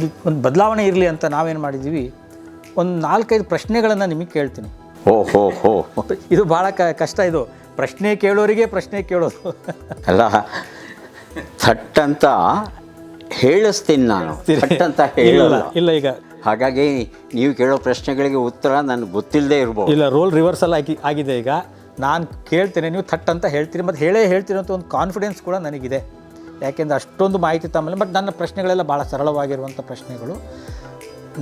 ಒಂದು ಒಂದು ಬದಲಾವಣೆ ಇರಲಿ ಅಂತ ನಾವೇನು ಮಾಡಿದ್ದೀವಿ ಒಂದು ನಾಲ್ಕೈದು ಪ್ರಶ್ನೆಗಳನ್ನು ನಿಮಗೆ ಕೇಳ್ತೀನಿ. ಓ ಹೋ ಹೋ. ಇದು ಭಾಳ ಕ ಕಷ್ಟ ಇದು. ಪ್ರಶ್ನೆ ಕೇಳೋರಿಗೆ ಪ್ರಶ್ನೆ ಕೇಳೋದು. ಅಲ್ಲ ಥಟ್ ಅಂತ ಹೇಳಿಸ್ತೀನಿ ನಾನು. ಥಟ್ ಅಂತ ಹೇಳಲ್ಲ. ಇಲ್ಲ ಈಗ. ಹಾಗಾಗಿ ನೀವು ಕೇಳೋ ಪ್ರಶ್ನೆಗಳಿಗೆ ಉತ್ತರ ನನಗೆ ಗೊತ್ತಿಲ್ಲದೆ ಇರ್ಬೋದು. ಇಲ್ಲ ರೋಲ್ ರಿವರ್ಸಲ್ ಆಗಿ ಆಗಿದೆ ಈಗ. ನಾನು ಕೇಳ್ತೇನೆ ನೀವು ಥಟ್ ಅಂತ ಹೇಳ್ತೀರಿ ಮತ್ತು ಹೇಳೇ ಹೇಳ್ತೀರಿ ಅಂತ ಒಂದು ಕಾನ್ಫಿಡೆನ್ಸ್ ಕೂಡ ನನಗಿದೆ. ಯಾಕೆಂದರೆ ಅಷ್ಟೊಂದು ಮಾಹಿತಿ ತಮ್ಮಲ್ಲಿ ಬಟ್ ನನ್ನ ಪ್ರಶ್ನೆಗಳೆಲ್ಲ ಭಾಳ ಸರಳವಾಗಿರುವಂಥ ಪ್ರಶ್ನೆಗಳು.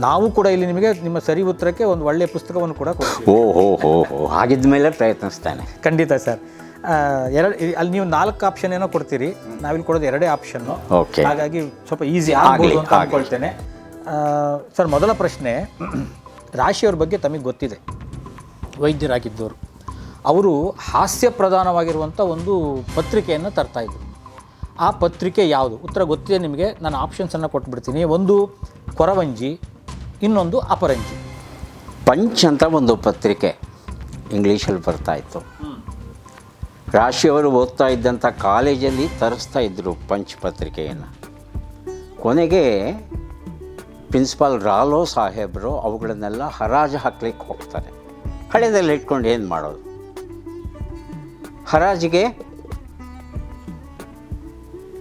ನಾವು ಕೂಡ ಇಲ್ಲಿ ನಿಮಗೆ ನಿಮ್ಮ ಸರಿ ಉತ್ತರಕ್ಕೆ ಒಂದು ಒಳ್ಳೆಯ ಪುಸ್ತಕವನ್ನು ಕೂಡ ಕೊಡ್ತೀವಿ. ಓ ಹೋ ಹೋ ಹೋ ಹಾಗಿದ್ದ ಮೇಲೆ ಪ್ರಯತ್ನಿಸ್ತಾನೆ. ಖಂಡಿತ ಸರ್. ಎರಡು ಅಲ್ಲಿ ನೀವು ನಾಲ್ಕು ಆಪ್ಷನ್ ಏನೋ ಕೊಡ್ತೀರಿ ನಾವಿಲ್ಲಿ ಕೊಡೋದು ಎರಡೇ ಆಪ್ಷನ್ನು ಓಕೆ ಹಾಗಾಗಿ ಸ್ವಲ್ಪ ಈಸಿ ಆಗಬಹುದು ಅಂತ. ಅಂದ್ಕೊಳ್ತೇನೆ ಸರ್ ಮೊದಲ ಪ್ರಶ್ನೆ ರಾಶಿಯವ್ರ ಬಗ್ಗೆ ತಮಗೆ ಗೊತ್ತಿದೆ. ವೈದ್ಯರಾಗಿದ್ದವರು. ಅವರು ಹಾಸ್ಯ ಪ್ರಧಾನವಾಗಿರುವಂಥ ಒಂದು ಪತ್ರಿಕೆಯನ್ನು ತರ್ತಾ ಇದ್ರು. ಆ ಪತ್ರಿಕೆ ಯಾವುದು? ಉತ್ತರ ಗೊತ್ತಿದೆ ನಿಮಗೆ. ನಾನು ಆಪ್ಷನ್ಸನ್ನು ಕೊಟ್ಬಿಡ್ತೀನಿ. ಒಂದು ಕೊರವಂಜಿ, ಇನ್ನೊಂದು ಅಪರಂಜಿ. ಪಂಚ್ ಅಂತ ಒಂದು ಪತ್ರಿಕೆ. ಇಂಗ್ಲೀಷಲ್ಲಿ ಬರ್ತಾಯಿತ್ತು ರಾಶಿಯವರು ಓದ್ತಾ ಇದ್ದಂಥ ಕಾಲೇಜಲ್ಲಿ ತರಿಸ್ತಾ ಇದ್ದರು ಪಂಚ್ ಪತ್ರಿಕೆಯನ್ನು. ಕೊನೆಗೆ ಪ್ರಿನ್ಸಿಪಾಲ್ ರಾಲೋ ಸಾಹೇಬರು ಅವುಗಳನ್ನೆಲ್ಲ ಹರಾಜು ಹಾಕ್ಲಿಕ್ಕೆ ಹೋಗ್ತಾರೆ. ಹಳೆದಲ್ಲಿ ಇಟ್ಕೊಂಡು ಏನು ಮಾಡೋದು? ಹರಾಜಿಗೆ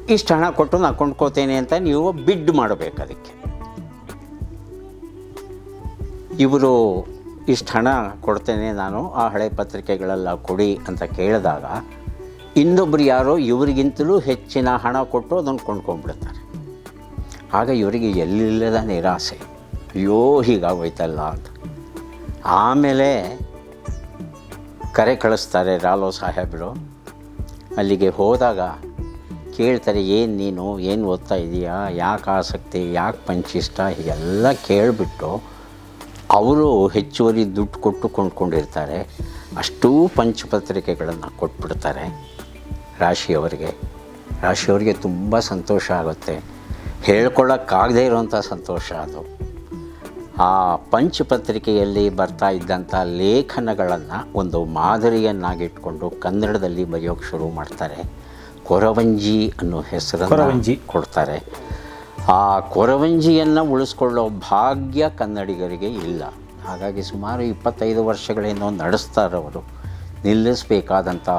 ಇಷ್ಟು ಹಣ ಕೊಟ್ಟು ನಾನು ಕೊಂಡ್ಕೋತೇನೆ ಅಂತ ನೀವು ಬಿಡ್ ಮಾಡಬೇಕು ಅದಕ್ಕೆ. ಇವರು ಇಷ್ಟು ಹಣ ಕೊಡ್ತೇನೆ ನಾನು, ಆ ಹಳೆ ಪತ್ರಿಕೆಗಳೆಲ್ಲ ಕೊಡಿ ಅಂತ ಕೇಳಿದಾಗ ಇನ್ನೊಬ್ರು ಯಾರೋ ಇವರಿಗಿಂತಲೂ ಹೆಚ್ಚಿನ ಹಣ ಕೊಟ್ಟು ಅದನ್ನು ಕೊಂಡ್ಕೊಂಡ್ಬಿಡ್ತಾರೆ. ಆಗ ಇವರಿಗೆ ಎಲ್ಲಿಲ್ಲದ ನಿರಾಸೆ. ಅಯ್ಯೋ, ಹೀಗಾಗೋಯ್ತಲ್ಲ ಅಂತ. ಆಮೇಲೆ ಕರೆ ಕಳಿಸ್ತಾರೆ ರಾಲೋ ಸಾಹೇಬರು. ಅಲ್ಲಿಗೆ ಹೋದಾಗ ಕೇಳ್ತಾರೆ, ಏನು ನೀನು? ಏನು ಓದ್ತಾ ಇದೀಯಾ? ಯಾಕೆ ಆಸಕ್ತಿ? ಯಾಕೆ ಪಂಚಿಷ್ಟ? ಹೀಗೆಲ್ಲ ಕೇಳಿಬಿಟ್ಟು ಅವರು ಹೆಚ್ಚುವರಿ ದುಡ್ಡು ಕೊಟ್ಟು ಕೊಂಡ್ಕೊಂಡಿರ್ತಾರೆ. ಅಷ್ಟೂ ಪಂಚಪತ್ರಿಕೆಗಳನ್ನು ಕೊಟ್ಬಿಡ್ತಾರೆ ರಾಶಿಯವರಿಗೆ. ರಾಶಿಯವರಿಗೆ ತುಂಬ ಸಂತೋಷ ಆಗುತ್ತೆ. ಹೇಳ್ಕೊಳ್ಳೋಕ್ಕಾಗದೇ ಇರುವಂಥ ಸಂತೋಷ ಅದು. ಆ ಪಂಚಪತ್ರಿಕೆಯಲ್ಲಿ ಬರ್ತಾ ಇದ್ದಂಥ ಲೇಖನಗಳನ್ನು ಒಂದು ಮಾದರಿಯನ್ನಾಗಿಟ್ಕೊಂಡು ಕನ್ನಡದಲ್ಲಿ ಬರೆಯೋಕ್ಕೆ ಶುರು ಮಾಡ್ತಾರೆ. ಕೊರವಂಜಿ ಅನ್ನೋ ಹೆಸರನ್ನು ಕೊರವಂಜಿ. ಕೊಡ್ತಾರೆ. ಆ ಕೊರವಂಜಿಯನ್ನು ಉಳಿಸ್ಕೊಳ್ಳೋ ಭಾಗ್ಯ ಕನ್ನಡಿಗರಿಗೆ ಇಲ್ಲ. ಹಾಗಾಗಿ ಸುಮಾರು ಇಪ್ಪತ್ತೈದು ವರ್ಷಗಳೇನೋ ನಡೆಸ್ತಾರವರು. ನಿಲ್ಲಿಸಬೇಕಾದಂಥ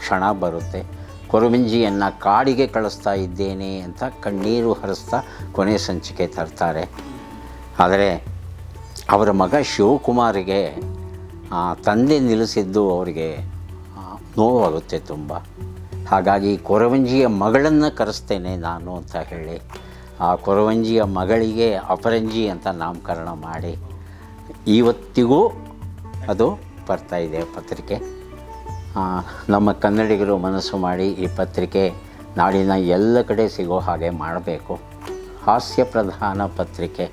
ಕ್ಷಣ ಬರುತ್ತೆ. ಕೊರವಂಜಿಯನ್ನು ಕಾಡಿಗೆ ಕಳಿಸ್ತಾ ಇದ್ದೇನೆ ಅಂತ ಕಣ್ಣೀರು ಹರಿಸ್ತಾ ಕೊನೆ ಸಂಚಿಕೆ ತರ್ತಾರೆ. ಆದರೆ ಅವರ ಮಗ ಶಿವಕುಮಾರಿಗೆ ತಂದೆ ನಿಲ್ಲಿಸಿದ್ದು ಅವರಿಗೆ ನೋವಾಗುತ್ತೆ ತುಂಬ. ಹಾಗಾಗಿ ಕೊರವಂಜಿಯ ಮಗಳನ್ನು ಕರೆಸ್ತೇನೆ ನಾನು ಅಂತ ಹೇಳಿ ಆ ಕೊರವಂಜಿಯ ಮಗಳಿಗೆ ಅಪರಂಜಿ ಅಂತ ನಾಮಕರಣ ಮಾಡಿ ಇವತ್ತಿಗೂ ಅದು ಬರ್ತಾ ಇದೆ ಪತ್ರಿಕೆ. ನಮ್ಮ ಕನ್ನಡಿಗರು ಮನಸ್ಸು ಮಾಡಿ ಈ ಪತ್ರಿಕೆ ನಾಡಿನ ಎಲ್ಲ ಕಡೆ ಸಿಗೋ ಹಾಗೆ ಮಾಡಬೇಕು. ಹಾಸ್ಯ ಪ್ರಧಾನ ಪತ್ರಿಕೆ.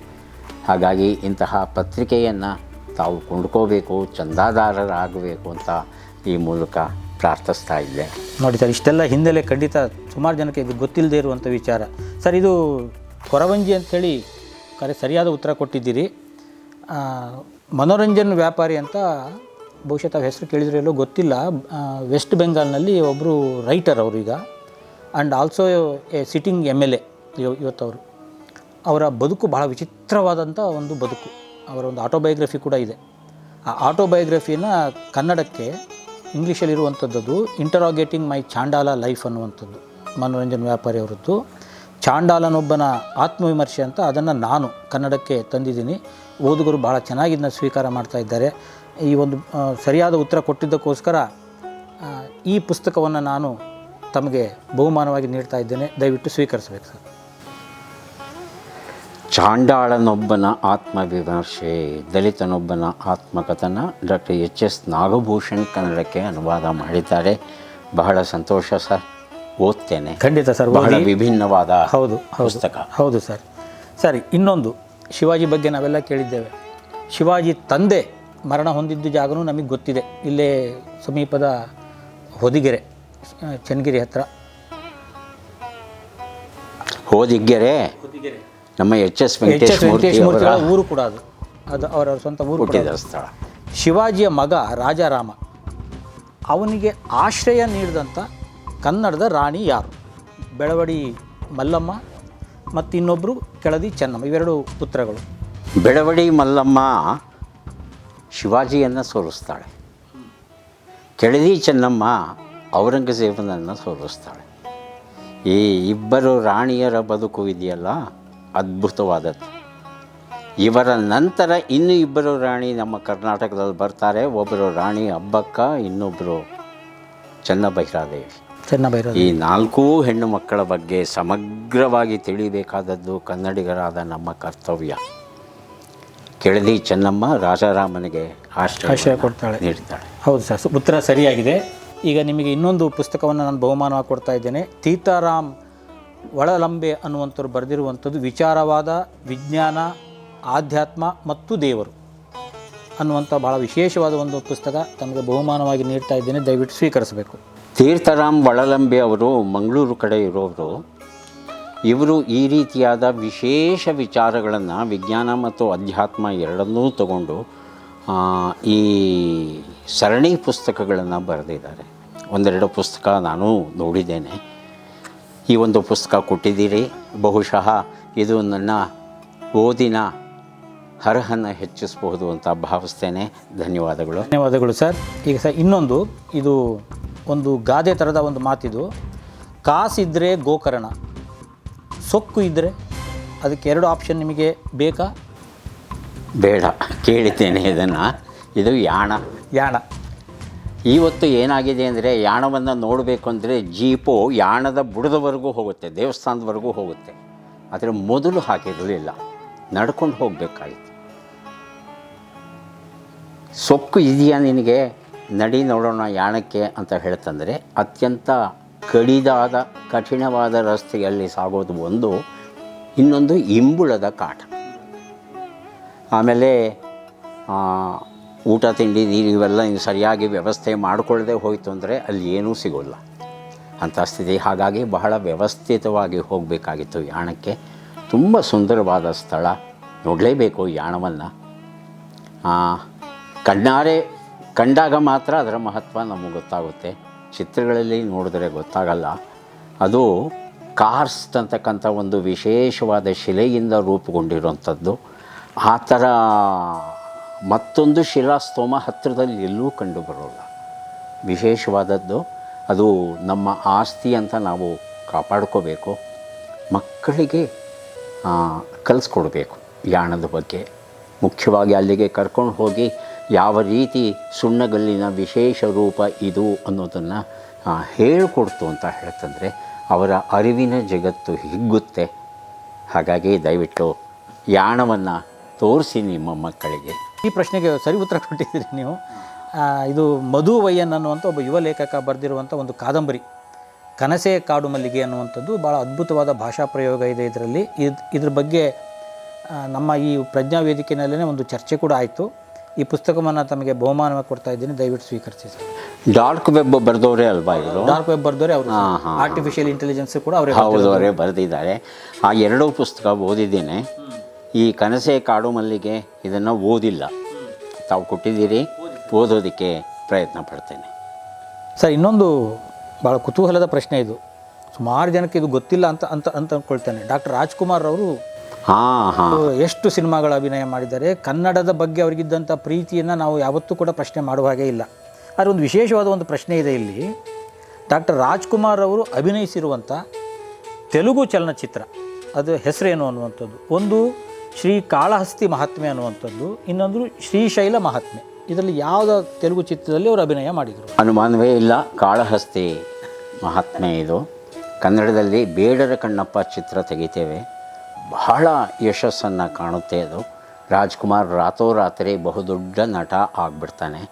ಹಾಗಾಗಿ ಇಂತಹ ಪತ್ರಿಕೆಯನ್ನು ತಾವು ಕೊಂಡ್ಕೋಬೇಕು, ಚಂದಾದಾರರಾಗಬೇಕು ಅಂತ ಈ ಮೂಲಕ ಪ್ರಾರ್ಥಿಸ್ತಾ ಇದ್ದೆ ನೋಡಿ ಸರ್, ಇಷ್ಟೆಲ್ಲ ಹಿನ್ನೆಲೆ ಖಂಡಿತ ಸುಮಾರು ಜನಕ್ಕೆ ಇದು ಗೊತ್ತಿಲ್ಲದೆ ಇರುವಂಥ ವಿಚಾರ. ಸರ್, ಇದು ಕೊರವಂಜಿ ಅಂಥೇಳಿ ಕರೆ ಸರಿಯಾದ ಉತ್ತರ ಕೊಟ್ಟಿದ್ದೀರಿ. ಮನೋರಂಜನ್ ವ್ಯಾಪಾರಿ ಅಂತ ಬಹುಶಃ ತಾವು ಹೆಸರು ಕೇಳಿದ್ರೆ ಎಲ್ಲೋ ಗೊತ್ತಿಲ್ಲ. ವೆಸ್ಟ್ ಬೆಂಗಾಲ್ನಲ್ಲಿ ಒಬ್ಬರು ರೈಟರ್ ಅವರು ಈಗ. And also a sitting M L A ಇವತ್ತವರು. ಅವರ ಬದುಕು ಬಹಳ ವಿಚಿತ್ರವಾದಂಥ ಒಂದು ಬದುಕು. ಅವರ ಒಂದು ಆಟೋಬಯೋಗ್ರಫಿ ಕೂಡ ಇದೆ. ಆ ಆಟೋಬಯೋಗ್ರಫಿಯನ್ನು ಕನ್ನಡಕ್ಕೆ ಇಂಗ್ಲೀಷಲ್ಲಿರುವಂಥದ್ದು ಇಂಟರಾಗೇಟಿಂಗ್ ಮೈ ಚಾಂಡಾಲ ಲೈಫ್ ಅನ್ನುವಂಥದ್ದು ಮನೋರಂಜನ್ ವ್ಯಾಪಾರಿ ಅವರದ್ದು. ಚಾಂಡಾಲನೊಬ್ಬನ ಆತ್ಮವಿಮರ್ಶೆ ಅಂತ ಅದನ್ನು ನಾನು ಕನ್ನಡಕ್ಕೆ ತಂದಿದ್ದೀನಿ. ಓದುಗರು ಬಹಳ ಚೆನ್ನಾಗಿ ಇದನ್ನ ಸ್ವೀಕಾರ ಮಾಡ್ತಾ ಇದ್ದಾರೆ. ಈ ಒಂದು ಸರಿಯಾದ ಉತ್ತರ ಕೊಟ್ಟಿದ್ದಕ್ಕೋಸ್ಕರ ಈ ಪುಸ್ತಕವನ್ನು ನಾನು ತಮಗೆ ಬಹುಮಾನವಾಗಿ ನೀಡ್ತಾ ಇದ್ದೇನೆ. ದಯವಿಟ್ಟು ಸ್ವೀಕರಿಸಬೇಕು ಸರ್. ಚಾಂಡಾಳನೊಬ್ಬನ ಆತ್ಮವಿಮರ್ಶೆ ದಲಿತನೊಬ್ಬನ ಆತ್ಮಕಥನ ಡಾಕ್ಟರ್ ಎಚ್ ಎಸ್ ನಾಗಭೂಷಣ್ ಕನ್ನಡಕ್ಕೆ ಅನುವಾದ ಮಾಡಿದ್ದಾರೆ. ಬಹಳ ಸಂತೋಷ ಸರ್. ಓದ್ತೇನೆ. ಖಂಡಿತ ಸರ್ ಬಹಳ. ವಿಭಿನ್ನವಾದ ಹೌದು ಪುಸ್ತಕ. ಹೌದು ಸರ್. ಸರಿ ಇನ್ನೊಂದು. ಶಿವಾಜಿ ಬಗ್ಗೆ ನಾವೆಲ್ಲ ಕೇಳಿದ್ದೇವೆ. ಶಿವಾಜಿ ತಂದೆ ಮರಣ ಹೊಂದಿದ್ದ ಜಾಗನೂ ನಮಗೆ ಗೊತ್ತಿದೆ. ಇಲ್ಲೇ ಸಮೀಪದ ಹೊದಿಗೆರೆ ಚನ್ನಗಿರಿ ಹತ್ರ. ಹೋದಿಗ್ಗೆರೆ ನಮ್ಮ H S H Venkatesh S Murthy Venkatesh Murthy ಅವರ ಅವರ ಊರು ಕೂಡ ಅದು. ಅದು ಅವರ ಸ್ವಂತ ಊರು ಕೂಡ ಹುಟ್ಟಿದ ಅದು. ಸ್ಥಳ. ಶಿವಾಜಿಯ ಮಗ ರಾಜಾರಾಮ ಅವನಿಗೆ ಆಶ್ರಯ ನೀಡಿದಂಥ ಕನ್ನಡದ ರಾಣಿ ಯಾರು? ಬೆಳವಡಿ ಮಲ್ಲಮ್ಮ ಮತ್ತು ಇನ್ನೊಬ್ಬರು ಕೆಳದಿ ಚೆನ್ನಮ್ಮ ಇವೆರಡು ಪುತ್ರಗಳು. ಬೆಳವಡಿ ಮಲ್ಲಮ್ಮ ಶಿವಾಜಿಯನ್ನು ಸೋಲಿಸ್ತಾಳೆ. ಕೆಳದಿ ಚೆನ್ನಮ್ಮ ಔರಂಗಜೇಬನನ್ನು ಸೋಲಿಸ್ತಾಳೆ. ಈ ಇಬ್ಬರು ರಾಣಿಯರ ಬದುಕು ಇದೆಯಲ್ಲ? ಅದ್ಭುತವಾದದ್ದು. ಇವರ ನಂತರ ಇನ್ನು ಇಬ್ಬರು ರಾಣಿ ನಮ್ಮ ಕರ್ನಾಟಕದಲ್ಲಿ ಬರ್ತಾರೆ. ಒಬ್ಬರು ರಾಣಿ ಹಬ್ಬಕ್ಕ ಇನ್ನೊಬ್ಬರು ಚೆನ್ನಭೈರಾದೇವಿ ಚೆನ್ನಭೈರವ ಈ ನಾಲ್ಕೂ ಹೆಣ್ಣು ಮಕ್ಕಳ ಬಗ್ಗೆ ಸಮಗ್ರವಾಗಿ ತಿಳಿಬೇಕಾದದ್ದು ಕನ್ನಡಿಗರಾದ ನಮ್ಮ ಕರ್ತವ್ಯ. ಕೆಳದಿ ಚೆನ್ನಮ್ಮ ರಾಜಾರಾಮನಿಗೆ ಆಶ್ರಯ ಕೊಡ್ತಾಳೆ ನೀಡ್ತಾಳೆ ಹೌದು ಸರ್ ಉತ್ತರ ಸರಿಯಾಗಿದೆ. ಈಗ ನಿಮಗೆ ಇನ್ನೊಂದು ಪುಸ್ತಕವನ್ನು ನಾನು ಬಹುಮಾನವಾಗಿ ಕೊಡ್ತಾ ಇದ್ದೇನೆ. ತೀತಾರಾಮ್ ಒಳಲಂಬೆ ಅನ್ನುವಂಥವ್ರು ಬರೆದಿರುವಂಥದ್ದು ವಿಚಾರವಾದ, ವಿಜ್ಞಾನ, ಆಧ್ಯಾತ್ಮ ಮತ್ತು ದೇವರು ಅನ್ನುವಂಥ ಭಾಳ ವಿಶೇಷವಾದ ಒಂದು ಪುಸ್ತಕ ತಮಗೆ ಬಹುಮಾನವಾಗಿ ನೀಡ್ತಾ ಇದ್ದೇನೆ. ದಯವಿಟ್ಟು ಸ್ವೀಕರಿಸಬೇಕು. ತೀರ್ಥರಾಮ್ ಒಳಲಂಬೆ ಅವರು ಮಂಗಳೂರು ಕಡೆ ಇರೋರು. ಇವರು ಈ ರೀತಿಯಾದ ವಿಶೇಷ ವಿಚಾರಗಳನ್ನು ವಿಜ್ಞಾನ ಮತ್ತು ಅಧ್ಯಾತ್ಮ ಎರಡನ್ನೂ ತಗೊಂಡು ಈ ಸರಣಿ ಪುಸ್ತಕಗಳನ್ನು ಬರೆದಿದ್ದಾರೆ. ಒಂದೆರಡು ಪುಸ್ತಕ ನಾನು ನೋಡಿದ್ದೇನೆ. ಈ ಒಂದು ಪುಸ್ತಕ ಕೊಟ್ಟಿದ್ದೀರಿ. ಬಹುಶಃ ಇದು ನನ್ನ ಓದಿನ ಅರ್ಹನ್ನು ಹೆಚ್ಚಿಸಬಹುದು ಅಂತ ಭಾವಿಸ್ತೇನೆ. ಧನ್ಯವಾದಗಳು. ಧನ್ಯವಾದಗಳು ಸರ್. ಈಗ ಸರ್ ಇನ್ನೊಂದು ಇದು ಒಂದು ಗಾದೆ ಥರದ ಒಂದು ಮಾತಿದು. ಕಾಸಿದ್ದರೆ ಗೋಕರ್ಣ ಸೊಕ್ಕು ಇದ್ದರೆ ಅದಕ್ಕೆ ಎರಡು ಆಪ್ಷನ್ ನಿಮಗೆ ಬೇಕಾ? ಬೇಡ ಕೇಳಿದ್ದೇನೆ ಇದನ್ನು. ಇದು ಯಾಣ. ಯಾಣ. ಇವತ್ತು ಏನಾಗಿದೆ ಅಂದರೆ ಯಾಣವನ್ನು ನೋಡಬೇಕು ಅಂದರೆ ಜೀಪು ಯಾಣದ ಬುಡದವರೆಗೂ ಹೋಗುತ್ತೆ, ದೇವಸ್ಥಾನದವರೆಗೂ ಹೋಗುತ್ತೆ. ಆದರೆ ಮೊದಲು ಹಾಕಿರಲಿಲ್ಲ. ನಡ್ಕೊಂಡು ಹೋಗಬೇಕಾಗಿತ್ತು. ಸೊಕ್ಕು ಇದೆಯಾ ನಿನಗೆ? ನಡಿ ನೋಡೋಣ ಯಾಣಕ್ಕೆ ಅಂತ ಹೇಳ್ತಂದರೆ, ಅತ್ಯಂತ ಕಡಿದಾದ, ಕಠಿಣವಾದ ರಸ್ತೆಯಲ್ಲಿ ಸಾಗೋದು ಒಂದು, ಇನ್ನೊಂದು ಇಂಬುಳದ ಕಾಟ. ಆಮೇಲೆ ಊಟ, ತಿಂಡಿ, ನೀರು ಇವೆಲ್ಲ ನೀವು ಸರಿಯಾಗಿ ವ್ಯವಸ್ಥೆ ಮಾಡಿಕೊಳ್ಳದೆ ಹೋಯಿತು ಅಂದರೆ ಅಲ್ಲಿ ಏನೂ ಸಿಗೋಲ್ಲ. ಅಂಥ ಸ್ಥಿತಿ. ಹಾಗಾಗಿ ಬಹಳ ವ್ಯವಸ್ಥಿತವಾಗಿ ಹೋಗಬೇಕಾಗಿತ್ತು ಯಾಣಕ್ಕೆ. ತುಂಬ ಸುಂದರವಾದ ಸ್ಥಳ. ನೋಡಲೇಬೇಕು ಯಾಣವನ್ನು. ಕಣ್ಣಾರೆ ಕಂಡಾಗ ಮಾತ್ರ ಅದರ ಮಹತ್ವ ನಮಗೆ ಗೊತ್ತಾಗುತ್ತೆ. ಚಿತ್ರಗಳಲ್ಲಿ ನೋಡಿದ್ರೆ ಗೊತ್ತಾಗಲ್ಲ. ಅದು ಕಾರ್ಸ್ ಅಂತಕ್ಕಂಥ ಒಂದು ವಿಶೇಷವಾದ ಶಿಲೆಯಿಂದ ರೂಪುಗೊಂಡಿರುವಂಥದ್ದು. ಆ ಥರ ಮತ್ತೊಂದು ಶಿಲಾಸ್ತೋಮ ಹತ್ತಿರದಲ್ಲಿ ಎಲ್ಲೂ ಕಂಡು ಬರೋಲ್ಲ. ವಿಶೇಷವಾದದ್ದು, ಅದು ನಮ್ಮ ಆಸ್ತಿ ಅಂತ ನಾವು ಕಾಪಾಡ್ಕೋಬೇಕು. ಮಕ್ಕಳಿಗೆ ಕಲಿಸ್ಕೊಡ್ಬೇಕು ಯಾಣದ ಬಗ್ಗೆ. ಮುಖ್ಯವಾಗಿ ಅಲ್ಲಿಗೆ ಕರ್ಕೊಂಡು ಹೋಗಿ ಯಾವ ರೀತಿ ಸುಣ್ಣಗಲ್ಲಿನ ವಿಶೇಷ ರೂಪ ಇದು ಅನ್ನೋದನ್ನು ಹೇಳಿಕೊಡ್ತು ಅಂತ ಹೇಳ್ತಂದರೆ, ಅವರ ಅರಿವಿನ ಜಗತ್ತು ಹಿಗ್ಗುತ್ತೆ. ಹಾಗಾಗಿ ದಯವಿಟ್ಟು ಯಾಣವನ್ನು ತೋರಿಸಿ ನಿಮ್ಮ ಮಕ್ಕಳಿಗೆ. ಈ ಪ್ರಶ್ನೆಗೆ ಸರಿ ಉತ್ತರ ಕೊಟ್ಟಿದ್ದೀರಿ ನೀವು. ಇದು ಮಧು ವಯ್ಯನ್ ಅನ್ನುವಂಥ ಒಬ್ಬ ಯುವ ಲೇಖಕ ಬರೆದಿರುವಂಥ ಒಂದು ಕಾದಂಬರಿ. ಕನಸೆ ಕಾಡು ಮಲ್ಲಿಗೆ ಅನ್ನುವಂಥದ್ದು ಭಾಳ ಅದ್ಭುತವಾದ ಭಾಷಾ ಪ್ರಯೋಗ ಇದೆ ಇದರಲ್ಲಿ. ಇದು ಇದ್ರ ಬಗ್ಗೆ ನಮ್ಮ ಈ ಪ್ರಜ್ಞಾ ವೇದಿಕೆಯಲ್ಲೇ ಒಂದು ಚರ್ಚೆ ಕೂಡ ಆಯಿತು. ಈ ಪುಸ್ತಕವನ್ನು ತಮಗೆ ಬಹುಮಾನ ಕೊಡ್ತಾ ಇದ್ದೀನಿ. ದಯವಿಟ್ಟು ಸ್ವೀಕರಿಸಿ ಸರ್. ಡಾರ್ಕ್ ವೆಬ್ ಬರೆದವರೇ ಅಲ್ವಾ ಇವರು? ಡಾರ್ಕ್ ವೆಬ್ ಬರೆದವರೇ ಅವರು ಆರ್ಟಿಫಿಷಿಯಲ್ ಇಂಟೆಲಿಜೆನ್ಸ್ ಕೂಡ ಅವರೇ ಹೌದು ಅವರೇ ಬರೆದಿದ್ದಾರೆ. ಆ ಎರಡೂ ಪುಸ್ತಕ ಓದಿದ್ದೇನೆ. ಈ ಕನಸೆ ಕಾಡು ಮಲ್ಲಿಗೆ ಇದನ್ನು ಓದಿಲ್ಲ. ತಾವು ಕೊಟ್ಟಿದ್ದೀರಿ ಓದೋದಕ್ಕೆ ಪ್ರಯತ್ನ ಪಡ್ತೇನೆ. ಸರ್ ಇನ್ನೊಂದು ಭಾಳ ಕುತೂಹಲದ ಪ್ರಶ್ನೆ ಇದು. ಸುಮಾರು ಜನಕ್ಕೆ ಇದು ಗೊತ್ತಿಲ್ಲ ಅಂತ ಅಂತ ಅಂತ ಅಂದ್ಕೊಳ್ತೇನೆ ಡಾಕ್ಟರ್ ರಾಜ್ಕುಮಾರ್ ಅವರು ಹಾಂ ಹಾಂ. ಎಷ್ಟು ಸಿನಿಮಾಗಳ ಅಭಿನಯ ಮಾಡಿದ್ದಾರೆ ಕನ್ನಡದ ಬಗ್ಗೆ ಅವರಿಗಿದ್ದಂಥ ಪ್ರೀತಿಯನ್ನು ನಾವು ಯಾವತ್ತೂ ಕೂಡ ಪ್ರಶ್ನೆ ಮಾಡುವ ಹಾಗೆ ಇಲ್ಲ. ಆದರೆ ಒಂದು ವಿಶೇಷವಾದ ಒಂದು ಪ್ರಶ್ನೆ ಇದೆ ಇಲ್ಲಿ. ಡಾಕ್ಟರ್ ರಾಜ್ಕುಮಾರ್ ಅವರು ಅಭಿನಯಿಸಿರುವಂಥ ತೆಲುಗು ಚಲನಚಿತ್ರ ಅದು ಹೆಸರೇನು ಅನ್ನುವಂಥದ್ದು. ಒಂದು ಶ್ರೀ ಕಾಳಹಸ್ತಿ ಮಹಾತ್ಮೆ ಅನ್ನುವಂಥದ್ದು, ಇನ್ನೊಂದು ಶ್ರೀಶೈಲ ಮಹಾತ್ಮೆ. ಇದರಲ್ಲಿ ಯಾವುದ ತೆಲುಗು ಚಿತ್ರದಲ್ಲಿ ಅವರು ಅಭಿನಯ ಮಾಡಿದರು? ಅನುಮಾನವೇ ಇಲ್ಲ, ಕಾಳಹಸ್ತಿ ಮಹಾತ್ಮೆ ಇದು. ಕನ್ನಡದಲ್ಲಿ ಬೇಡರ ಕಣ್ಣಪ್ಪ ಚಿತ್ರ ತೆಗಿತೇವೆ. ಬಹಳ ಯಶಸ್ಸನ್ನು ಕಾಣುತ್ತೆ ಅದು. ರಾಜ್ಕುಮಾರ್ ರಾತೋರಾತ್ರಿ ಬಹುದೊಡ್ಡ ನಟ ಆಗಿಬಿಡ್ತಾನೆ.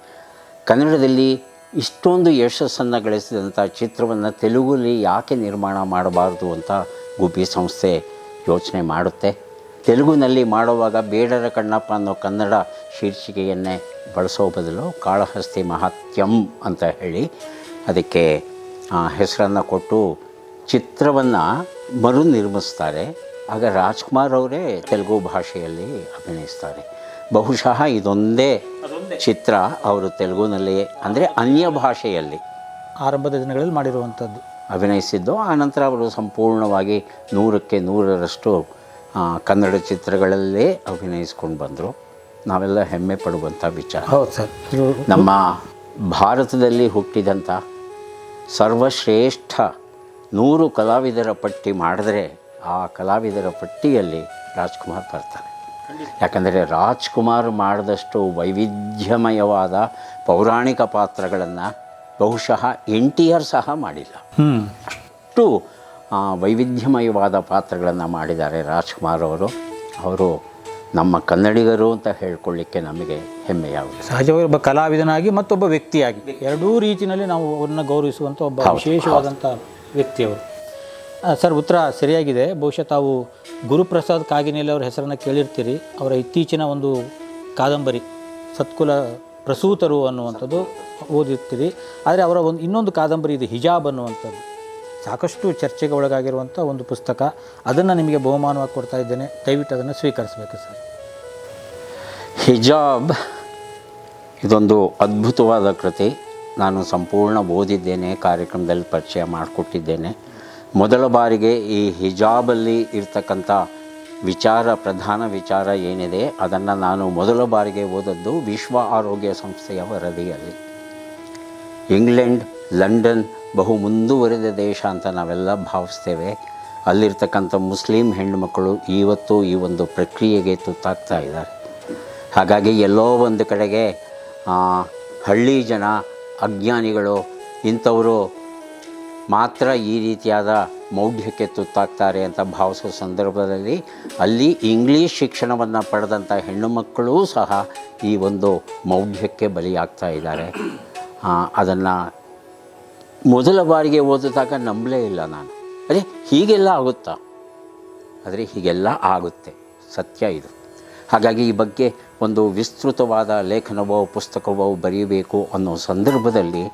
ಕನ್ನಡದಲ್ಲಿ ಇಷ್ಟೊಂದು ಯಶಸ್ಸನ್ನು ಗಳಿಸಿದಂಥ ಚಿತ್ರವನ್ನು ತೆಲುಗಲ್ಲಿ ಯಾಕೆ ನಿರ್ಮಾಣ ಮಾಡಬಾರ್ದು ಅಂತ ಗುಬ್ಬಿ ಸಂಸ್ಥೆ ಯೋಚನೆ ಮಾಡುತ್ತೆ. ತೆಲುಗುನಲ್ಲಿ ಮಾಡುವಾಗ ಬೇಡರ ಕಣ್ಣಪ್ಪ ಅನ್ನೋ ಕನ್ನಡ ಶೀರ್ಷಿಕೆಯನ್ನೇ ಬಳಸೋ ಬದಲು ಕಾಳಹಸ್ತಿ ಮಹಾತ್ಯಂ ಅಂತ ಹೇಳಿ ಅದಕ್ಕೆ ಹೆಸರನ್ನು ಕೊಟ್ಟು ಚಿತ್ರವನ್ನು ಮರು ನಿರ್ಮಿಸ್ತಾರೆ ಆಗ ರಾಜ್ಕುಮಾರ್ ಅವರೇ ತೆಲುಗು ಭಾಷೆಯಲ್ಲಿ ಅಭಿನಯಿಸ್ತಾರೆ. ಬಹುಶಃ ಇದೊಂದೇ ಚಿತ್ರ ಅವರು ತೆಲುಗುನಲ್ಲಿ ಅಂದರೆ ಅನ್ಯ ಭಾಷೆಯಲ್ಲಿ ಆರಂಭದ ದಿನಗಳಲ್ಲಿ ಮಾಡಿರುವಂಥದ್ದು. ಅಭಿನಯಿಸಿದ್ದು. ಆನಂತರ ಅವರು ಸಂಪೂರ್ಣವಾಗಿ ನೂರಕ್ಕೆ ನೂರರಷ್ಟು ಕನ್ನಡ ಚಿತ್ರಗಳಲ್ಲೇ ಅಭಿನಯಿಸ್ಕೊಂಡು ಬಂದರು. ನಾವೆಲ್ಲ ಹೆಮ್ಮೆ ಪಡುವಂಥ ವಿಚಾರ. ಹೌದು ಸರ್. ನಮ್ಮ ಭಾರತದಲ್ಲಿ ಹುಟ್ಟಿದಂಥ ಸರ್ವಶ್ರೇಷ್ಠ ನೂರು ಕಲಾವಿದರ ಪಟ್ಟಿ ಮಾಡಿದ್ರೆ ಆ ಕಲಾವಿದರ ಪಟ್ಟಿಯಲ್ಲಿ ರಾಜ್ಕುಮಾರ್ ಬರ್ತಾರೆ. ಯಾಕಂದರೆ ರಾಜ್ಕುಮಾರ್ ಮಾಡಿದಷ್ಟು ವೈವಿಧ್ಯಮಯವಾದ ಪೌರಾಣಿಕ ಪಾತ್ರಗಳನ್ನು ಬಹುಶಃ ಎನ್ ಟಿ ಆರ್ ಸಹ ಮಾಡಿಲ್ಲ. ಅಷ್ಟು ವೈವಿಧ್ಯಮಯವಾದ ಪಾತ್ರಗಳನ್ನು ಮಾಡಿದ್ದಾರೆ ರಾಜ್ಕುಮಾರ್ ಅವರು. ಅವರು ನಮ್ಮ ಕನ್ನಡಿಗರು ಅಂತ ಹೇಳ್ಕೊಳ್ಳಿಕ್ಕೆ ನಮಗೆ ಹೆಮ್ಮೆಯಾಗುತ್ತೆ ಸಹಜವಾಗಿ ಒಬ್ಬ ಕಲಾವಿದನಾಗಿ ಮತ್ತೊಬ್ಬ ವ್ಯಕ್ತಿಯಾಗಿ. ಎರಡೂ ರೀತಿಯಲ್ಲಿ ನಾವು ಅವ್ರನ್ನ ಗೌರವಿಸುವಂಥ ಒಬ್ಬ ವಿಶೇಷವಾದಂಥ ವ್ಯಕ್ತಿಯವರು ಸರ್ ಉತ್ತರ ಸರಿಯಾಗಿದೆ. ಬಹುಶಃ ತಾವು ಗುರುಪ್ರಸಾದ್ ಕಾಗಿನೇಲಿ ಅವರ ಹೆಸರನ್ನು ಕೇಳಿರ್ತೀರಿ. ಅವರ ಇತ್ತೀಚಿನ ಒಂದು ಕಾದಂಬರಿ ಸತ್ಕುಲ ಪ್ರಸೂತರು ಅನ್ನುವಂಥದ್ದು ಓದಿರ್ತೀರಿ. ಆದರೆ ಅವರ ಒಂದು ಇನ್ನೊಂದು ಕಾದಂಬರಿ ಇದೆ ಹಿಜಾಬ್ ಅನ್ನುವಂಥದ್ದು. ಸಾಕಷ್ಟು ಚರ್ಚೆಗೆ ಒಳಗಾಗಿರುವಂಥ ಒಂದು ಪುಸ್ತಕ. ಅದನ್ನು ನಿಮಗೆ ಬಹುಮಾನವಾಗಿ ಕೊಡ್ತಾ ಇದ್ದೇನೆ. ದಯವಿಟ್ಟು ಅದನ್ನು ಸ್ವೀಕರಿಸಬೇಕು ಸರ್. ಹಿಜಾಬ್ ಇದೊಂದು ಅದ್ಭುತವಾದ ಕೃತಿ. ನಾನು ಸಂಪೂರ್ಣ ಓದಿದ್ದೇನೆ, ಕಾರ್ಯಕ್ರಮದಲ್ಲಿ ಪರಿಚಯ ಮಾಡಿಕೊಟ್ಟಿದ್ದೇನೆ. ಮೊದಲ ಬಾರಿಗೆ ಈ ಹಿಜಾಬಲ್ಲಿ ಇರ್ತಕ್ಕಂಥ ವಿಚಾರ, ಪ್ರಧಾನ ವಿಚಾರ ಏನಿದೆ, ಅದನ್ನು ನಾನು ಮೊದಲ ಬಾರಿಗೆ ಓದದ್ದು ವಿಶ್ವ ಆರೋಗ್ಯ ಸಂಸ್ಥೆಯ ವರದಿಯಲ್ಲಿ. ಇಂಗ್ಲೆಂಡ್, ಲಂಡನ್ ಬಹು ಮುಂದುವರೆದ ದೇಶ ಅಂತ ನಾವೆಲ್ಲ ಭಾವಿಸ್ತೇವೆ. ಅಲ್ಲಿರ್ತಕ್ಕಂಥ ಮುಸ್ಲಿಂ ಹೆಣ್ಣುಮಕ್ಕಳು ಇವತ್ತು ಈ ಒಂದು ಪ್ರಕ್ರಿಯೆಗೆ ತುತ್ತಾಗ್ತಾ ಇದ್ದಾರೆ. ಹಾಗಾಗಿ ಎಲ್ಲೋ ಒಂದು ಕಡೆಗೆ ಹಳ್ಳಿ ಜನ, ಅಜ್ಞಾನಿಗಳು ಇಂಥವರು ಮಾತ್ರ ಈ ರೀತಿಯಾದ ಮೌಢ್ಯಕ್ಕೆ ತುತ್ತಾಗ್ತಾರೆ ಅಂತ ಭಾವಿಸೋ ಸಂದರ್ಭದಲ್ಲಿ ಅಲ್ಲಿ ಇಂಗ್ಲೀಷ್ ಶಿಕ್ಷಣವನ್ನು ಪಡೆದಂಥ ಹೆಣ್ಣುಮಕ್ಕಳೂ ಸಹ ಈ ಒಂದು ಮೌಢ್ಯಕ್ಕೆ ಬಲಿಯಾಗ್ತಾ ಇದ್ದಾರೆ. ಅದನ್ನು ಮೊದಲ ಬಾರಿಗೆ ಓದಿದಾಗ ನಂಬಲೇ ಇಲ್ಲ ನಾನು. ಅದೇ ಹೀಗೆಲ್ಲ ಆಗುತ್ತಾ? ಆದರೆ ಹೀಗೆಲ್ಲ ಆಗುತ್ತೆ. ಸತ್ಯ ಇದು. ಹಾಗಾಗಿ ಈ ಬಗ್ಗೆ ಒಂದು ವಿಸ್ತೃತವಾದ ಲೇಖನವೋ, ಪುಸ್ತಕವೋ ಬರೆಯಬೇಕು ಅನ್ನೋ ಸಂದರ್ಭದಲ್ಲಿ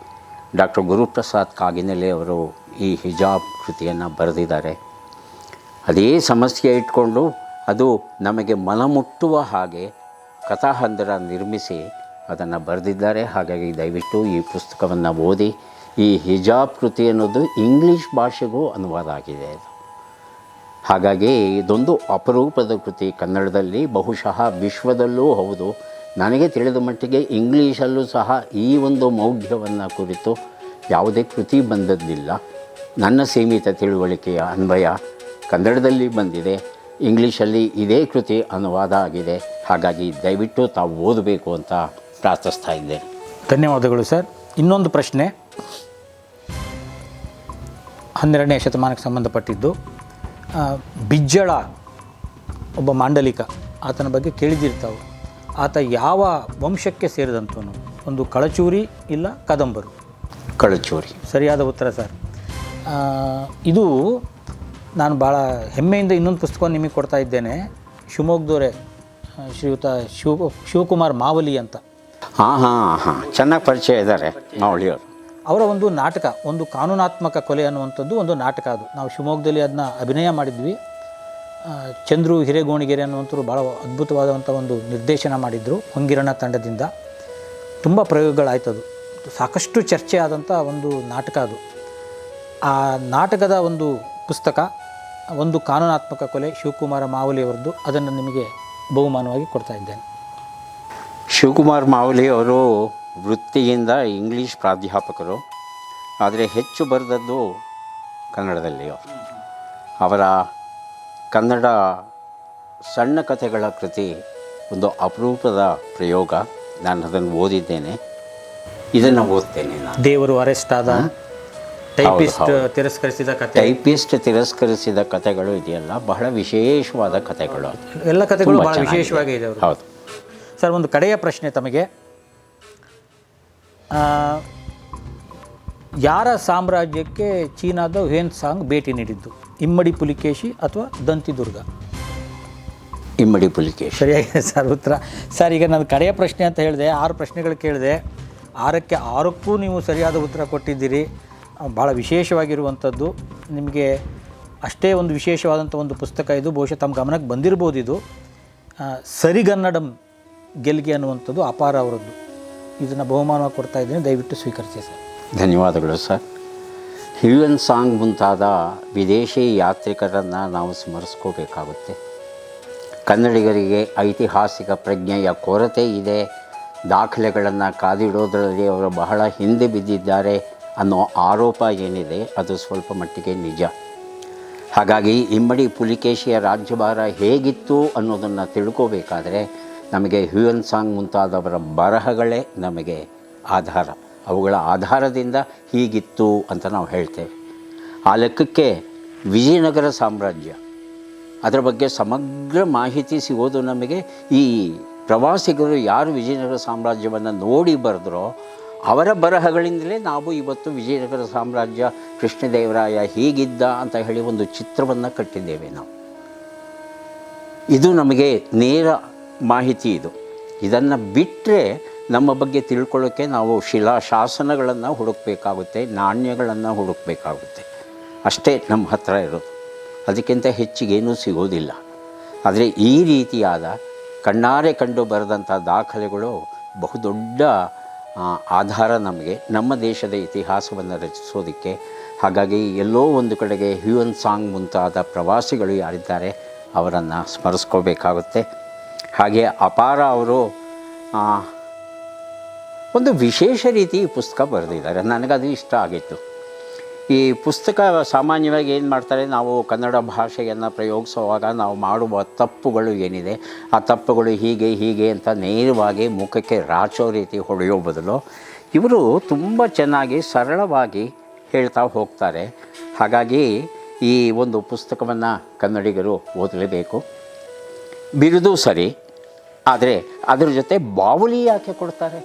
ಡಾಕ್ಟರ್ ಗುರುಪ್ರಸಾದ್ ಕಾಗಿನೆಲೆ ಅವರು ಈ ಹಿಜಾಬ್ ಕೃತಿಯನ್ನು ಬರೆದಿದ್ದಾರೆ. ಅದೇ ಸಮಸ್ಯೆ ಇಟ್ಕೊಂಡು ಅದು ನಮಗೆ ಮನಮುಟ್ಟುವ ಹಾಗೆ ಕಥಾಹಂದರ ನಿರ್ಮಿಸಿ ಅದನ್ನು ಬರೆದಿದ್ದಾರೆ. ಹಾಗಾಗಿ ದಯವಿಟ್ಟು ಈ ಪುಸ್ತಕವನ್ನು ಓದಿ ಈ ಹಿಜಾಬ್ ಕೃತಿ ಅನ್ನೋದು ಇಂಗ್ಲೀಷ್ ಭಾಷೆಗೂ ಅನುವಾದ ಆಗಿದೆ ಅದು ಹಾಗಾಗಿ ಇದೊಂದು ಅಪರೂಪದ ಕೃತಿ. ಕನ್ನಡದಲ್ಲಿ ಬಹುಶಃ ವಿಶ್ವದಲ್ಲೂ ಹೌದು. ನನಗೆ ತಿಳಿದ ಮಟ್ಟಿಗೆ ಇಂಗ್ಲೀಷಲ್ಲೂ ಸಹ ಈ ಒಂದು ಮೌಢ್ಯವನ್ನು ಕುರಿತು ಯಾವುದೇ ಕೃತಿ ಬಂದದ್ದಿಲ್ಲ. ನನ್ನ ಸೀಮಿತ ತಿಳುವಳಿಕೆಯ ಅನ್ವಯ ಕನ್ನಡದಲ್ಲಿ ಬಂದಿದೆ. ಇಂಗ್ಲೀಷಲ್ಲಿ ಇದೇ ಕೃತಿ ಅನುವಾದ ಆಗಿದೆ. ಹಾಗಾಗಿ ದಯವಿಟ್ಟು ತಾವು ಓದಬೇಕು ಅಂತ ಪ್ರಾರ್ಥಿಸ್ತಾ ಇದ್ದೇನೆ. ಧನ್ಯವಾದಗಳು ಸರ್. ಇನ್ನೊಂದು ಪ್ರಶ್ನೆ. ಹನ್ನೆರಡನೇ ಶತಮಾನಕ್ಕೆ ಸಂಬಂಧಪಟ್ಟಿದ್ದು ಬಿಜ್ಜಳ ಒಬ್ಬ ಮಾಂಡಲಿಕ ಆತನ ಬಗ್ಗೆ ಕೇಳಿದಿರ್ತಾವೆ. ಆತ ಯಾವ ವಂಶಕ್ಕೆ ಸೇರಿದಂಥವನು ಒಂದು ಕಳಚೂರಿ ಇಲ್ಲ ಕದಂಬರು? ಕಳಚೂರಿ. ಸರಿಯಾದ ಉತ್ತರ ಸರ್. ಇದು ನಾನು ಭಾಳ ಹೆಮ್ಮೆಯಿಂದ ಇನ್ನೊಂದು ಪುಸ್ತಕವನ್ನು ನಿಮಗೆ ಕೊಡ್ತಾ ಇದ್ದೇನೆ. ಶಿವಮೊಗ್ಗದವರೇ ಶ್ರೀಯುತ ಶಿವ ಶಿವಕುಮಾರ್ ಮಾವಲಿ ಅಂತ. ಹಾಂ ಹಾಂ ಹಾಂ ಚೆನ್ನಾಗಿ ಪರಿಚಯ ಇದ್ದಾರೆ ಮಾವಳಿಯವರು. ಅವರ ಒಂದು ನಾಟಕ, ಒಂದು ಕಾನೂನಾತ್ಮಕ ಕೊಲೆ ಅನ್ನುವಂಥದ್ದು ಒಂದು ನಾಟಕ ಅದು. ನಾವು ಶಿವಮೊಗ್ಗದಲ್ಲಿ ಅದನ್ನ ಅಭಿನಯ ಮಾಡಿದ್ವಿ. ಚಂದ್ರು ಹಿರೇಗೋಣಿಗೆರೆ ಅನ್ನುವಂಥವ್ರು ಭಾಳ ಅದ್ಭುತವಾದಂಥ ಒಂದು ನಿರ್ದೇಶನ ಮಾಡಿದರು ಹೊಂಗಿರಣ ತಂಡದಿಂದ. ತುಂಬ ಪ್ರಯೋಗಗಳಾಯ್ತು ಅದು. ಸಾಕಷ್ಟು ಚರ್ಚೆ ಆದಂಥ ಒಂದು ನಾಟಕ ಅದು. ಆ ನಾಟಕದ ಒಂದು ಪುಸ್ತಕ, ಒಂದು ಕಾನೂನಾತ್ಮಕ ಕೊಲೆ ಶಿವಕುಮಾರ ಮಾವಲಿಯವರದ್ದು ಅದನ್ನು ನಿಮಗೆ ಬಹುಮಾನವಾಗಿ ಕೊಡ್ತಾ ಇದ್ದೇನೆ. ಶಿವಕುಮಾರ್ ಮಾವಲಿ ಅವರು ವೃತ್ತಿಯಿಂದ ಇಂಗ್ಲೀಷ್ ಪ್ರಾಧ್ಯಾಪಕರು ಆದರೆ ಹೆಚ್ಚು ಬರೆದದ್ದು ಕನ್ನಡದಲ್ಲಿಯೋ. ಅವರ ಕನ್ನಡ ಸಣ್ಣ ಕಥೆಗಳ ಕೃತಿ ಒಂದು ಅಪರೂಪದ ಪ್ರಯೋಗ. ನಾನು ಅದನ್ನು ಓದಿದ್ದೇನೆ. ಇದನ್ನು ಓದ್ತೇನೆ ನಾನು. ದೇವರು ಅರೆಸ್ಟ್ ಆದ ಟೈಪಿಸ್ಟ್ ತಿರಸ್ಕರಿಸಿದ ಕಥೆ. ಟೈಪಿಸ್ಟ್ ತಿರಸ್ಕರಿಸಿದ ಕಥೆಗಳು ಇದೆಯಲ್ಲ ಬಹಳ ವಿಶೇಷವಾದ ಕಥೆಗಳು. ಎಲ್ಲ ಕಥೆಗಳು ಬಹಳ ವಿಶೇಷವಾಗಿ ಇದೆ ಹೌದು. ಸರ್ ಒಂದು ಕಡೆಯ ಪ್ರಶ್ನೆ ತಮಗೆ. ಯಾರ ಸಾಮ್ರಾಜ್ಯಕ್ಕೆ ಚೀನಾದ ಹೇನ್ ಸಾಂಗ್ ಭೇಟಿ ನೀಡಿದ್ದು? ಇಮ್ಮಡಿ ಪುಲಿಕೇಶಿ ಅಥವಾ ದಂತಿದುರ್ಗ ಇಮ್ಮಡಿ ಪುಲಿಕೇಶಿ. ಸರಿಯಾಗಿದೆ ಸರ್ ಉತ್ತರ. ಸರ್ ಈಗ ನಾನು ಕಡೆಯ ಪ್ರಶ್ನೆ ಅಂತ ಹೇಳಿದೆ ಆರು ಪ್ರಶ್ನೆಗಳು ಕೇಳಿದೆ. ಆರಕ್ಕೆ ಆರಕ್ಕೂ ನೀವು ಸರಿಯಾದ ಉತ್ತರ ಕೊಟ್ಟಿದ್ದೀರಿ. ಭಾಳ ವಿಶೇಷವಾಗಿರುವಂಥದ್ದು. ನಿಮಗೆ ಅಷ್ಟೇ ಒಂದು ವಿಶೇಷವಾದಂಥ ಒಂದು ಪುಸ್ತಕ ಇದು. ಬಹುಶಃ ತಮ್ಮ ಗಮನಕ್ಕೆ ಬಂದಿರ್ಬೋದು ಇದು. ಸರಿಗನ್ನಡಂ ಗೆಲ್ಗೆ ಅನ್ನುವಂಥದ್ದು ಅಪಾರ ಅವರದ್ದು. ಇದನ್ನು ಬಹುಮಾನ ಕೊಡ್ತಾ ಇದ್ದೀನಿ. ದಯವಿಟ್ಟು ಸ್ವೀಕರಿಸಿ ಸರ್. ಧನ್ಯವಾದಗಳು ಸರ್. ಹ್ಯೂಯನ್ ಸಾಂಗ್ ಮುಂತಾದ ವಿದೇಶಿ ಯಾತ್ರಿಕರನ್ನು ನಾವು ಸ್ಮರಿಸ್ಕೋಬೇಕಾಗುತ್ತೆ. ಕನ್ನಡಿಗರಿಗೆ ಐತಿಹಾಸಿಕ ಪ್ರಜ್ಞೆಯ ಕೊರತೆ ಇದೆ. ದಾಖಲೆಗಳನ್ನು ಕಾದಿಡೋದರಲ್ಲಿ ಅವರು ಬಹಳ ಹಿಂದೆ ಬಿದ್ದಿದ್ದಾರೆ ಅನ್ನೋ ಆರೋಪ ಏನಿದೆ, ಅದು ಸ್ವಲ್ಪ ಮಟ್ಟಿಗೆ ನಿಜ. ಹಾಗಾಗಿ ಇಮ್ಮಡಿ ಪುಲಿಕೇಶಿಯ ರಾಜ್ಯಭಾರ ಹೇಗಿತ್ತು ಅನ್ನೋದನ್ನು ತಿಳ್ಕೋಬೇಕಾದ್ರೆ ನಮಗೆ ಹ್ಯೂಯನ್ ಸಾಂಗ್ ಮುಂತಾದವರ ಬರಹಗಳೇ ನಮಗೆ ಆಧಾರ. ಅವುಗಳ ಆಧಾರದಿಂದ ಹೀಗಿತ್ತು ಅಂತ ನಾವು ಹೇಳ್ತೇವೆ. ಆ ಲೆಕ್ಕಕ್ಕೆ ವಿಜಯನಗರ ಸಾಮ್ರಾಜ್ಯ, ಅದರ ಬಗ್ಗೆ ಸಮಗ್ರ ಮಾಹಿತಿ ಸಿಗೋದು ನಮಗೆ ಈ ಪ್ರವಾಸಿಗರು ಯಾರು ವಿಜಯನಗರ ಸಾಮ್ರಾಜ್ಯವನ್ನು ನೋಡಿ ಬರೆದ್ರೋ ಅವರ ಬರಹಗಳಿಂದಲೇ ನಾವು ಇವತ್ತು ವಿಜಯನಗರ ಸಾಮ್ರಾಜ್ಯ, ಕೃಷ್ಣದೇವರಾಯ ಹೀಗಿದ್ದ ಅಂತ ಹೇಳಿ ಒಂದು ಚಿತ್ರವನ್ನು ಕಟ್ಟಿದ್ದೇವೆ ನಾವು. ಇದು ನಮಗೆ ನೇರ ಮಾಹಿತಿ ಇದು. ಇದನ್ನು ಬಿಟ್ಟರೆ ನಮ್ಮ ಬಗ್ಗೆ ತಿಳ್ಕೊಳ್ಳೋಕ್ಕೆ ನಾವು ಶಿಲಾಶಾಸನಗಳನ್ನು ಹುಡುಕಬೇಕಾಗುತ್ತೆ, ನಾಣ್ಯಗಳನ್ನು ಹುಡುಕಬೇಕಾಗುತ್ತೆ. ಅಷ್ಟೇ ನಮ್ಮ ಹತ್ರ ಇರೋದು. ಅದಕ್ಕಿಂತ ಹೆಚ್ಚಿಗೇನೂ ಸಿಗೋದಿಲ್ಲ. ಆದರೆ ಈ ರೀತಿಯಾದ ಕಣ್ಣಾರೆ ಕಂಡು ಬರೆದಂಥ ದಾಖಲೆಗಳು ಬಹುದೊಡ್ಡ ಆಧಾರ ನಮಗೆ ನಮ್ಮ ದೇಶದ ಇತಿಹಾಸವನ್ನು ರಚಿಸೋದಕ್ಕೆ. ಹಾಗಾಗಿ ಎಲ್ಲೋ ಒಂದು ಕಡೆಗೆ ಹ್ಯೂನ್ ಸಾಂಗ್ ಮುಂತಾದ ಪ್ರವಾಸಿಗಳು ಯಾರಿದ್ದಾರೆ ಅವರನ್ನು ಸ್ಮರಿಸ್ಕೋಬೇಕಾಗುತ್ತೆ. ಹಾಗೆ ಅಪಾರ ಅವರು ಒಂದು ವಿಶೇಷ ರೀತಿ ಈ ಪುಸ್ತಕ ಬರೆದಿದ್ದಾರೆ. ನನಗದು ಇಷ್ಟ ಆಗಿತ್ತು. ಈ ಪುಸ್ತಕ ಸಾಮಾನ್ಯವಾಗಿ ಏನು ಮಾಡ್ತಾರೆ, ನಾವು ಕನ್ನಡ ಭಾಷೆಯನ್ನು ಪ್ರಯೋಗಿಸುವಾಗ ನಾವು ಮಾಡುವ ತಪ್ಪುಗಳು ಏನಿದೆ, ಆ ತಪ್ಪುಗಳು ಹೀಗೆ ಹೀಗೆ ಅಂತ ನೇರವಾಗಿ ಮುಖಕ್ಕೆ ರಾಚೋ ರೀತಿ ಹೊಡೆಯೋ ಬದಲು ಇವರು ತುಂಬ ಚೆನ್ನಾಗಿ ಸರಳವಾಗಿ ಹೇಳ್ತಾ ಹೋಗ್ತಾರೆ. ಹಾಗಾಗಿ ಈ ಒಂದು ಪುಸ್ತಕವನ್ನು ಕನ್ನಡಿಗರು ಓದಲೇಬೇಕು. ಬಿರುದು ಸರಿ ಆದರೆ ಅದರ ಜೊತೆ ಬಾವಲಿ ಯಾಕೆ ಕೊಡ್ತಾರೆ?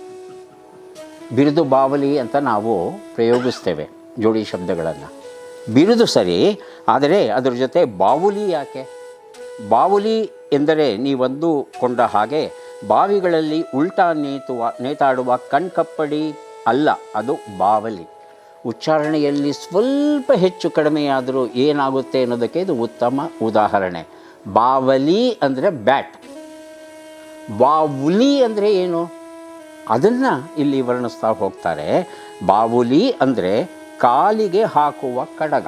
ಬಿರುದು ಬಾವಲಿ ಅಂತ ನಾವು ಪ್ರಯೋಗಿಸ್ತೇವೆ ಜೋಡಿ ಶಬ್ದಗಳನ್ನು. ಬಿರುದು ಸರಿ, ಆದರೆ ಅದರ ಜೊತೆ ಬಾವುಲಿ ಯಾಕೆ? ಬಾವುಲಿ ಎಂದರೆ ನೀವಂದು ಕೊಂಡ ಹಾಗೆ ಬಾವಿಗಳಲ್ಲಿ ಉಲ್ಟಾ ನೇತುವ, ನೇತಾಡುವ ಕಣ್ಕಪ್ಪಡಿ ಅಲ್ಲ, ಅದು ಬಾವಲಿ. ಉಚ್ಚಾರಣೆಯಲ್ಲಿ ಸ್ವಲ್ಪ ಹೆಚ್ಚು ಕಡಿಮೆಯಾದರೂ ಏನಾಗುತ್ತೆ ಅನ್ನೋದಕ್ಕೆ ಇದು ಉತ್ತಮ ಉದಾಹರಣೆ. ಬಾವಲಿ ಅಂದರೆ ಬ್ಯಾಟ್. ಬಾವುಲಿ ಅಂದರೆ ಏನು? ಅದನ್ನು ಇಲ್ಲಿ ವರ್ಣಿಸ್ತಾ ಹೋಗ್ತಾರೆ. ಬಾವುಲಿ ಅಂದರೆ ಕಾಲಿಗೆ ಹಾಕುವ ಕಡಗ,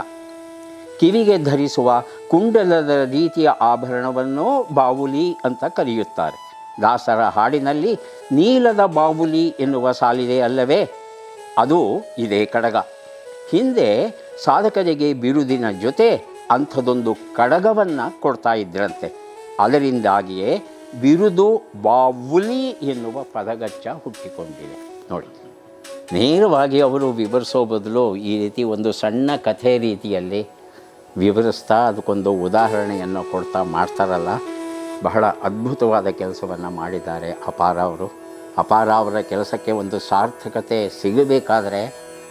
ಕಿವಿಗೆ ಧರಿಸುವ ಕುಂಡಲದ ರೀತಿಯ ಆಭರಣವನ್ನು ಬಾವುಲಿ ಅಂತ ಕರೆಯುತ್ತಾರೆ. ದಾಸರ ಹಾಡಿನಲ್ಲಿ ನೀಲದ ಬಾವುಲಿ ಎನ್ನುವ ಸಾಲಿದೆ ಅಲ್ಲವೇ? ಅದು ಇದೇ ಕಡಗ. ಹಿಂದೆ ಸಾಧಕರಿಗೆ ಬಿರುದಿನ ಜೊತೆ ಅಂಥದೊಂದು ಕಡಗವನ್ನು ಕೊಡ್ತಾ ಇದ್ರಂತೆ. ಅದರಿಂದಾಗಿಯೇ ಬಿರುದು ಬಾವುಲಿ ಎನ್ನುವ ಪದಗಚ್ಚ ಹುಟ್ಟಿಕೊಂಡಿದೆ. ನೋಡಿ, ನೇರವಾಗಿ ಅವರು ವಿವರಿಸೋ ಬದಲು ಈ ರೀತಿ ಒಂದು ಸಣ್ಣ ಕಥೆ ರೀತಿಯಲ್ಲಿ ವಿವರಿಸ್ತಾ ಅದಕ್ಕೊಂದು ಉದಾಹರಣೆಯನ್ನು ಕೊಡ್ತಾ ಮಾಡ್ತಾರಲ್ಲ. ಬಹಳ ಅದ್ಭುತವಾದ ಕೆಲಸವನ್ನು ಮಾಡಿದ್ದಾರೆ ಅಪಾರ ಅವರು. ಅಪಾರ ಅವರ ಕೆಲಸಕ್ಕೆ ಒಂದು ಸಾರ್ಥಕತೆ ಸಿಗಬೇಕಾದರೆ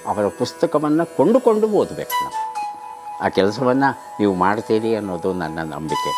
ಅವರ ಪುಸ್ತಕವನ್ನು ಕೊಂಡುಕೊಂಡು ಓದಬೇಕು ನಾವು. ಆ ಕೆಲಸವನ್ನು ನೀವು ಮಾಡ್ತೀರಿ ಅನ್ನೋದು ನನ್ನ ನಂಬಿಕೆ.